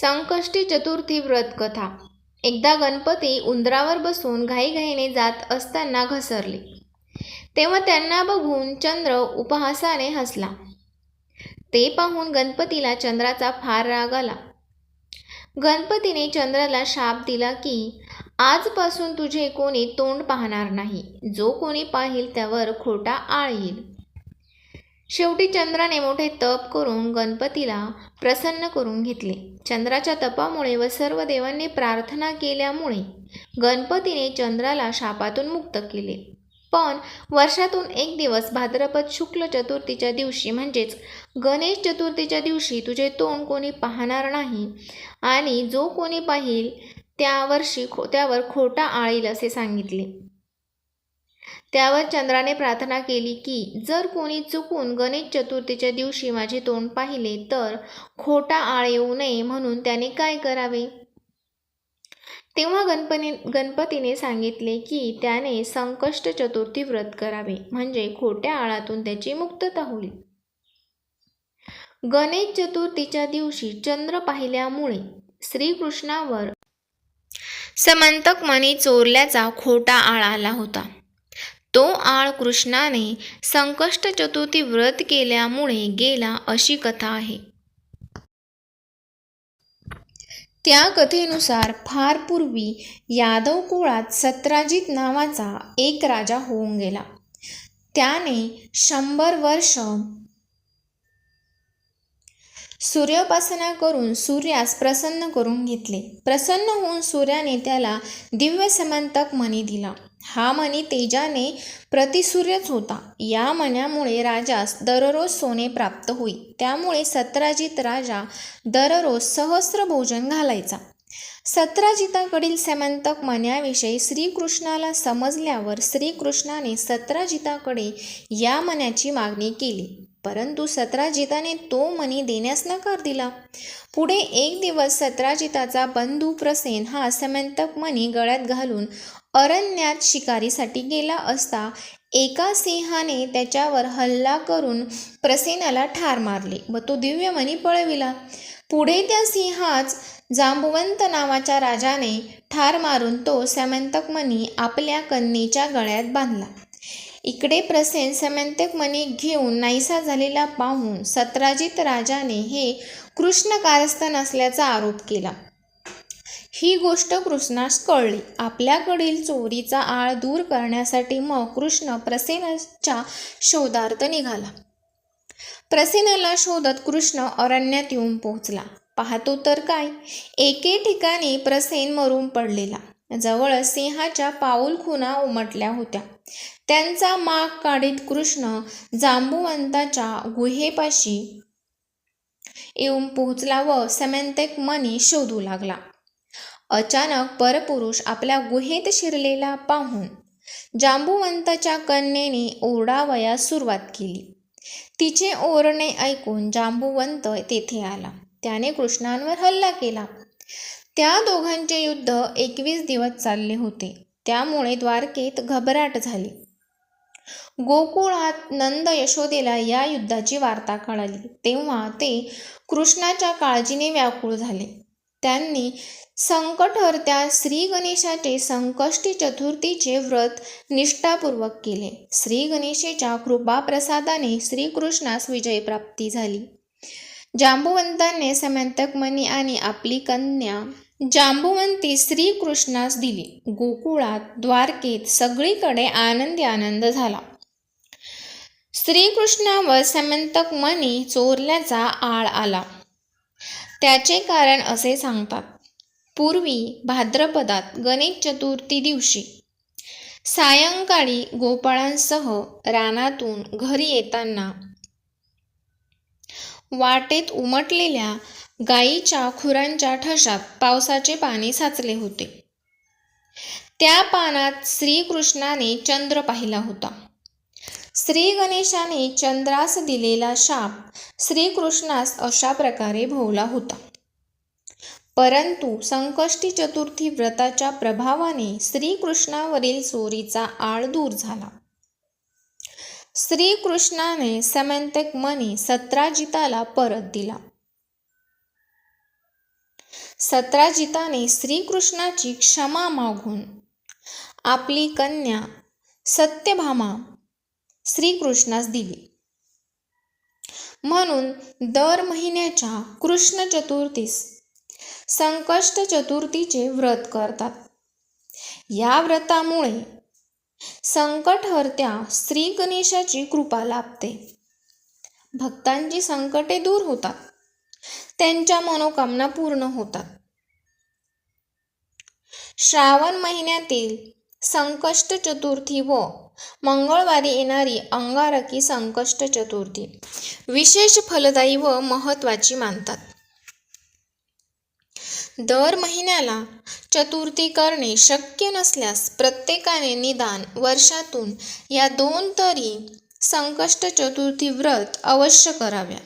संकष्टी चतुर्थी व्रत कथा एकदा गणपती उंदरावर बसून घाईघाईने जात असताना घसरले. तेव्हा त्यांना बघून चंद्र उपहासाने हसला. ते पाहून गणपतीला चंद्राचा फार राग आला. गणपतीने चंद्राला शाप दिला की आजपासून तुझे कोणी तोंड पाहणार नाही. जो कोणी पाहिल त्यावर खोटा आळ येईल शेवटी चंद्राने मोठे तप करून गणपतीला प्रसन्न करून घेतले. चंद्राच्या तपामुळे व सर्व देवांनी प्रार्थना केल्यामुळे गणपतीने चंद्राला शापातून मुक्त केले. पण वर्षातून एक दिवस भाद्रपद शुक्ल चतुर्थीच्या दिवशी म्हणजेच गणेश चतुर्थीच्या दिवशी तुझे तोंड कोणी पाहणार नाही आणि जो कोणी पाहिल त्या वर्षी खो त्यावर खोटा आळील असे सांगितले. त्यावर चंद्राने प्रार्थना केली की जर कोणी चुकून गणेश चतुर्थीच्या दिवशी माझे तोंड पाहिले तर खोटा आळ येऊ नये म्हणून त्याने काय करावे? तेव्हा गणपती गणपतीने सांगितले की त्याने संकष्ट चतुर्थी व्रत करावे म्हणजे खोट्या आळातून त्याची मुक्तता होईल. गणेश चतुर्थीच्या दिवशी चंद्र पाहिल्यामुळे श्रीकृष्णावर समंतक मणी चोरल्याचा खोटा आळ आला होता. तो आळ कृष्णाने संकष्ट चतुर्थी व्रत केल्यामुळे गेला अशी कथा आहे. त्या कथेनुसार फार पूर्वी यादव कुळात सत्राजित नावाचा एक राजा होऊन गेला. त्याने शंभर वर्ष सूर्योपासना करून सूर्यास प्रसन्न करून घेतले. प्रसन्न होऊन सूर्याने त्याला दिव्य समंतक मणी दिला. हा मणी तेजाने प्रतिसूर्यच होता. या मण्यामुळे राजास दररोज सोने प्राप्त होई. त्यामुळे सत्राजित राजा दररोज सहस्र भोजन घालायचा. सत्राजिताकडील समंतक मण्याविषयी श्रीकृष्णाला समजल्यावर श्रीकृष्णाने सत्राजिताकडे या मण्याची मागणी केली. परंतु सत्राजिताने तो मणी देण्यास नकार दिला. पुढे एक दिवस सत्राजिताचा बंधू प्रसेन हा समंतक मणी गळ्यात घालून अरण्यात शिकारीसाठी गेला असता एका सिंहाने त्याच्यावर हल्ला करून प्रसेनाला ठार मारले व तो दिव्यमणी पळविला. पुढे त्या सिंहाच जांबुवंत नावाच्या राजाने ठार मारून तो समंतकमणी आपल्या कन्येच्या गळ्यात बांधला. इकडे प्रसेन समंतकमणी घेऊन नाहीसा झालेला पाहून सत्राजित राजाने हे कृष्ण कारस्थान असल्याचा आरोप केला. ही गोष्ट कृष्णास कळली. आपल्याकडील चोरीचा आळ दूर करण्यासाठी मग कृष्ण प्रसेनाच्या शोधार्थ निघाला. प्रसेनाला शोधत कृष्ण अरण्यात येऊन पोहोचला. पाहतो तर काय? एके ठिकाणी प्रसेन मरून पडलेला. जवळ सिंहाच्या पाऊल खुना उमटल्या होत्या. त्यांचा माग काढीत कृष्ण जांबुवंताच्या गुहेपाशी येऊन पोहोचला व समंतक मनी शोधू लागला. अचानक परपुरुष आपल्या गुहेत शिरलेला पाहून जांबुवंताच्या कन्येने ओरडावयास सुरुवात केली. तिचे ओरणे ऐकून जांबुवंत तेथे आला. त्याने कृष्णांवर हल्ला केला. त्या दोघांचे युद्ध एकवीस दिवस चालले होते. त्यामुळे द्वारकेत घबराट झाली. गोकुळात नंद यशोदेला या युद्धाची वार्ता कळाली. तेव्हा ते कृष्णाच्या काळजीने व्याकुळ झाले. त्यांनी संकटहर्त्या श्री गणेशाचे संकष्टी चतुर्थीचे व्रत निष्ठापूर्वक केले. श्री गणेशेच्या कृपाप्रसादाने श्रीकृष्णास विजयप्राप्ती झाली. जांबुवंतांनी समंतकमणी आणि आपली कन्या जांबुवंती श्रीकृष्णास दिली. गोकुळात द्वारकेत सगळीकडे आनंदी आनंद झाला. श्रीकृष्णावर समंतकमणी चोरल्याचा आळ आला. त्याचे कारण असे सांगतात. पूर्वी भाद्रपदात गणेश चतुर्थी दिवशी सायंकाळी गोपाळांसह रानातून घरी येताना वाटेत उमटलेल्या गायीच्या खुरांच्या ठशात पावसाचे पाणी साचले होते. त्या पानात श्रीकृष्णाने चंद्र पाहिला होता. श्री गणेशाने चंद्रास दिलेला शाप श्रीकृष्णास अशा प्रकारे भोवला होता. परंतु संकष्टी चतुर्थी व्रताच्या प्रभावाने श्रीकृष्णावरील चोरीचा आळ दूर झाला. श्रीकृष्णाने समंतक मणी सत्राजिताला परत दिला. सत्राजिताने श्रीकृष्णाची क्षमा मागून आपली कन्या सत्यभामा श्रीकृष्णास दिली. म्हणून दर महिन्याच्या कृष्ण चतुर्थीस संकष्ट चतुर्थीचे व्रत करतात. या व्रतामुळे संकटहर्त्या श्री गणेशाची कृपा लाभते. भक्तांची संकटे दूर होतात. त्यांच्या मनोकामना पूर्ण होतात. श्रावण महिन्यातील संकष्ट चतुर्थी व. मंगळवारी येणारी अंगारकी संकष्ट चतुर्थी विशेष फलदायी व महत्त्वाची मानतात. दर महिन्याला चतुर्थी करणे शक्य नसल्यास प्रत्येकाने निदान वर्षातून या दोन तरी संकष्ट चतुर्थी व्रत अवश्य कराव्या.